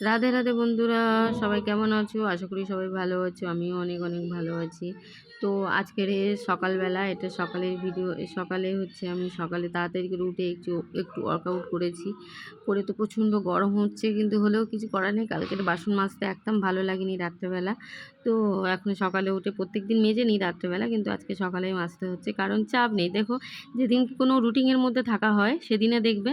রাধে রাধে বন্ধুরা, সবাই কেমন আছো? আশা করি সবাই ভালো আছো, আমিও অনেক অনেক ভালো আছি। তো আজকের সকালবেলা, এটা সকালের ভিডিও সকালে হচ্ছে আমি সকালে তাড়াতাড়ি করে উঠে একটু একটু ওয়ার্কআউট করেছি। করে তো প্রচণ্ড গরম হচ্ছে, কিন্তু হলেও কিছু করার নেই। কালকের বাসন মাজতে একদম ভালো লাগেনি রাত্রেবেলা। তো এখন সকালে উঠে প্রত্যেক দিন মেজে নিই রাত্রেবেলা, কিন্তু আজকে সকালে মাজতে হচ্ছে, কারণ চাপ নেই। দেখো, যেদিন কোনো রুটিনের মধ্যে থাকা হয়, সেদিনে দেখবে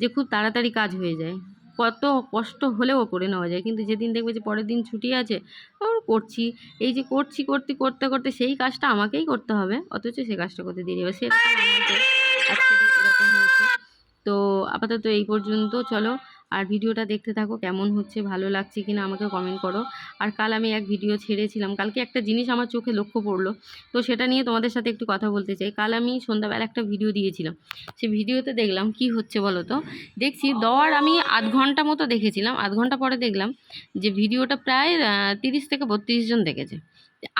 যে খুব তাড়াতাড়ি কাজ হয়ে যায়। কত কষ্ট হলেও করে নেওয়া যায়। কিন্তু যেদিন দেখবে যে পরের দিন ছুটি আছে ওর করছি। এই যে করছি, করতে করতে করতে সেই কাজটা আমাকেই করতে হবে। অথচ সেই কাজটা করতে দেরি হবে। আজকে এরকম হয়েছে। তো আপাতত এই পর্যন্ত চলো। আর ভিডিওটা দেখতে থাকো কেমন হচ্ছে, ভালো লাগছে কিনা আমাকে কমেন্ট করো। আর কাল আমি এক ভিডিও ছেড়েছিলাম, কালকে একটা জিনিস আমার চোখে লক্ষ্য পড়ল, তো সেটা নিয়ে তোমাদের সাথে একটু কথা বলতে চাই। কাল আমি সন্ধ্যাবেলা একটা ভিডিও দিয়েছিলাম সে ভিডিওতে দেখলাম কি হচ্ছে বলো তো দেখছি দর আমি আধ ঘণ্টা মতো দেখেছিলাম, আধ ঘণ্টা পরে দেখলাম যে ভিডিওটা প্রায় তিরিশ থেকে বত্রিশ জন দেখেছে।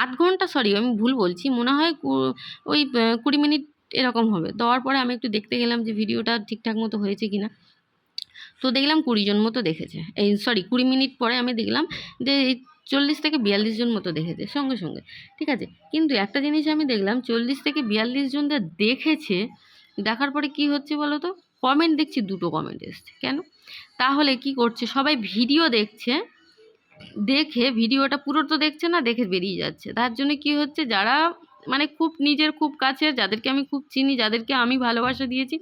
আধ ঘণ্টা সরি আমি ভুল বলছি, মনে হয় কু- ওই কুড়ি মিনিট এরকম হবে। দেওয়ার পরে আমি একটু দেখতে গেলাম যে ভিডিওটা ঠিকঠাক মতো হয়েছে কিনা। তো দেখলাম কুড়ি জন মতো দেখেছে। এই সরি কুড়ি মিনিট পরে আমি দেখলাম যে চল্লিশ থেকে বিয়াল্লিশ জন মতো দেখেছে, সঙ্গে সঙ্গে। ঠিক আছে? কিন্তু একটা জিনিস আমি দেখলাম, চল্লিশ থেকে বিয়াল্লিশ জন যা দেখেছে, দেখার পরে কি হচ্ছে বলো তো কমেন্ট দেখছি, দুটো কমেন্ট এসছে। কেন? তাহলে কি করছে? সবাই ভিডিও দেখছে, দেখে ভিডিওটা পুরো তো দেখছে না, দেখে বেরিয়ে যাচ্ছে। তার জন্য কি হচ্ছে? যারা মানে খুব নিজের খুব কাছের, যাদেরকে আমি খুব চিনি, যাদেরকে আমি ভালোবাসা দিয়েছি।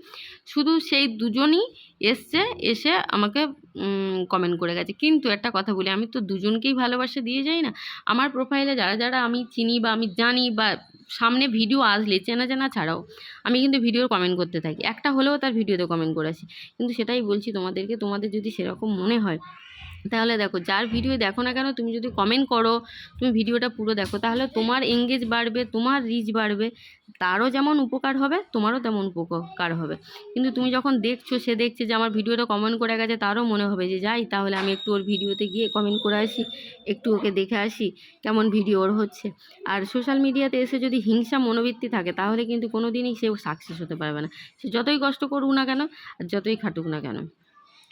শুধু সেই দুজনই এসছে, এসে আমাকে কমেন্ট করে গেছে। কিন্তু একটা কথা বলি, আমি তো দুজনকেই ভালোবাসা দিয়ে যাই না। আমার প্রোফাইলে যারা যারা আমি চিনি বা আমি জানি বা সামনে ভিডিও আসলে, চেনা জানা ছাড়াও, আমি কিন্তু ভিডিওর কমেন্ট করতে থাকি। একটা হলেও তার ভিডিওতে কমেন্ট করে আসি। কিন্তু সেটাই বলছি তোমাদেরকে, তোমাদের যদি সেরকম মনে হয় তাহলে দেখো, যার ভিডিও দেখো না কেন, তুমি যদি কমেন্ট করো, তুমি ভিডিওটা পুরো দেখো, তাহলে তোমার এঙ্গেজ বাড়বে, তোমার রিচ বাড়বে, তারও যেমন উপকার হবে, তোমারও তেমন উপকার হবে। কিন্তু তুমি যখন দেখছ, সে দেখছে যে আমার ভিডিওটা কমেন্ট করে গেছে, তারও মনে হবে যে, যাই, তাহলে আমি একটু ওর ভিডিওতে গিয়ে কমেন্ট করে আসি, একটু ওকে দেখে আসি, কেমন ভিডিও ওর হচ্ছে। আর সোশ্যাল মিডিয়াতে এসে যদি হিংসা, মনোবৃত্তি থাকে, তাহলে কিন্তু কোনো দিনই সে সাকসেস হতে পারবে না। সে যতই কষ্ট করুক না কেন, আর যতই খাটুক না কেন।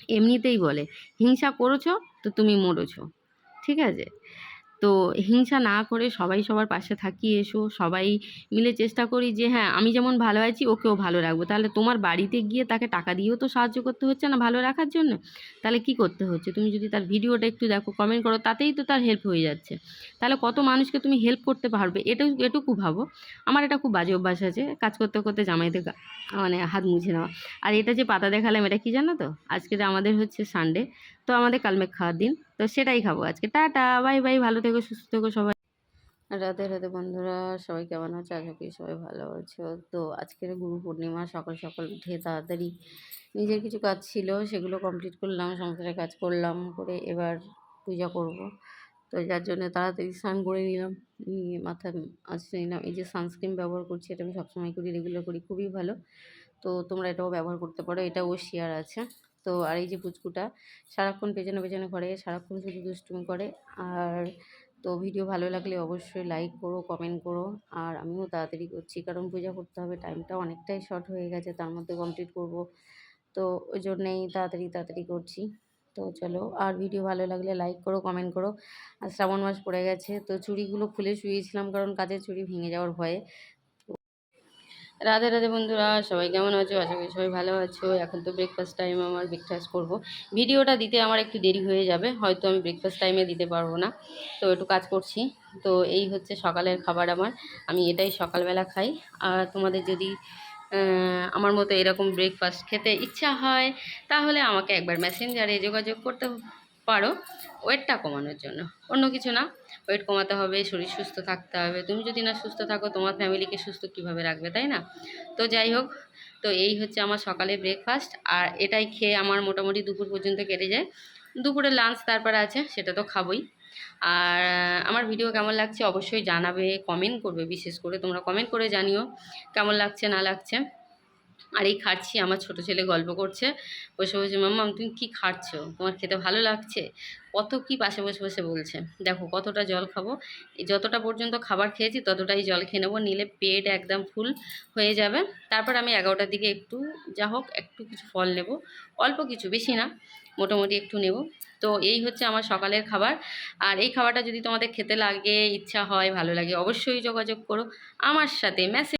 এমনিতেই বলে হিংসা করেছ তো তুমি মরেছো। ঠিক আছে? তো হিংসা না করে সবাই সবার পাশে থাকি, এসো, সবাই মিলে চেষ্টা করি যে হ্যাঁ আমি যেমন ভালো আছি, ওকেও ভালো রাখব। তাহলে তোমার বাড়িতে গিয়ে তাকে টাকা দিয়েও তো সাহায্য করতে হচ্ছে না ভালো রাখার জন্য? তাহলে কি করতে হচ্ছে? তুমি যদি তার ভিডিওটা একটু দেখো কমেন্ট করো, তাতেই তো তার হেল্প হয়ে যাচ্ছে। তাহলে কত মানুষকে তুমি হেল্প করতে পারবে? এটুকু এটুকু ভাবো। আমার এটা খুব বাজে অভ্যাস আছে, কাজ করতে করতে জামাইতে মানে হাত মুছে নেওয়া। আর এটা যে পাতা দেখালাম, এটা কি জানো তো? আজকে আমাদের হচ্ছে সানডে তো আমাদের কালমেঘ খাওয়ার দিন। তো সেটাই খাব আজকে। টাটা, বাই বাই, ভালো থেকো, সুস্থ থেকো সবাই। রাধে রাতে বন্ধুরা, সবাই কেমন আছে? আশা করি সবাই ভালো আছো। তো আজকের গুরু পূর্ণিমা, সকাল সকাল উঠে তাড়াতাড়ি নিজের কিছু কাজ ছিল, সেগুলো কমপ্লিট করলাম, সংসারের কাজ করলাম, করে এবার পূজা করব। তো যার জন্য তাড়াতাড়ি স্নান করে নিলাম, নিয়ে মাথা আঁচড়ে নিলাম। এই যে সানস্ক্রিন ব্যবহার করছি, এটা আমি সবসময় করি রেগুলার করি, খুবই ভালো। তো তোমরা এটাও ব্যবহার করতে পারো, এটাও শেয়ার আছে। তো আর এই যে পুচকুটা, সারাক্ষণ পেছনে পেছনে ঘরে, সারাক্ষণ শুধু দুষ্টুমি করে। আর তো ভিডিও ভালো লাগলে অবশ্যই লাইক করো কমেন্ট করো। আর আমিও তাড়াতাড়ি করছি, কারণ পূজা করতে হবে। টাইমটা অনেকটাই শর্ট হয়ে গেছে, তার মধ্যে কমপ্লিট করব। তো ওই জন্যেই তাড়াতাড়ি তাড়াতাড়ি করছি। তো চলো, আর ভিডিও ভালো লাগলে লাইক করো কমেন্ট করো। আর শ্রাবণ মাস পড়ে গেছে, তো চুড়িগুলো খুলে শুয়েছিলাম, কারণ কাজের চুড়ি ভেঙে যাওয়ার ভয়ে। রাধে রাধে বন্ধুরা, সবাই কেমন আছো? আশা করি সবাই ভালো আছো। এখন তো ব্রেকফাস্ট টাইম আমার ব্রেকফাস্ট করব। ভিডিওটা দিতে আমার একটু দেরি হয়ে যাবে, হয়তো আমি ব্রেকফাস্ট টাইমে দিতে পারব না। তো একটু কাজ করছি। তো এই হচ্ছে সকালের খাবার আমার। আমি এটাই সকালবেলা খাই। আর তোমাদের যদি আমার মতো এরকম ব্রেকফাস্ট খেতে ইচ্ছা হয়, তাহলে আমাকে একবার মেসেঞ্জারে যোগাযোগ করতে পারো। ওয়েটটা কমানোর জন্য। অন্য কিছু না। ওয়েট কমাতে হবে, শরীর সুস্থ থাকতে হবে। তুমি যদি না সুস্থ থাকো, তোমার ফ্যামিলিকে সুস্থ কীভাবে রাখবে, তাই না? তো যাই হোক, তো এই হচ্ছে আমার সকালে ব্রেকফাস্ট আর এটাই খেয়ে আমার মোটামুটি দুপুর পর্যন্ত কেটে যায়। দুপুরে লাঞ্চ তারপরে আছে, সেটা তো খাবোই। আর আমার ভিডিও কেমন লাগছে অবশ্যই জানাবে কমেন্ট করবে, বিশেষ করে তোমরা কমেন্ট করে জানিও, কেমন লাগছে, না লাগছে। আর এই খাচ্ছি, আমার ছোট ছেলে গল্প করছে। বসে বসে, মাম্মা, তুমি কি খাচ্ছো? তোমার খেতে ভালো লাগছে? কত কি পাশে বসে বসে বলছে। দেখো, কতটা জল খাব। যতটা পর্যন্ত খাবার খেয়েছি, ততটাই জল খেয়ে নেব। নিলে পেট একদম ফুল হয়ে যাবে। তারপর আমি এগারোটার দিকে একটু যা হোক, একটু কিছু ফল নেব। অল্প কিছু, বেশি না, মোটামুটি একটু নেব। তো এই হচ্ছে আমার সকালের খাবার। আর এই খাবারটা যদি তোমাদের খেতে লাগে, ইচ্ছা হয়, ভালো লাগে, অবশ্যই যোগাযোগ করো। আমার সাথে মেসেজ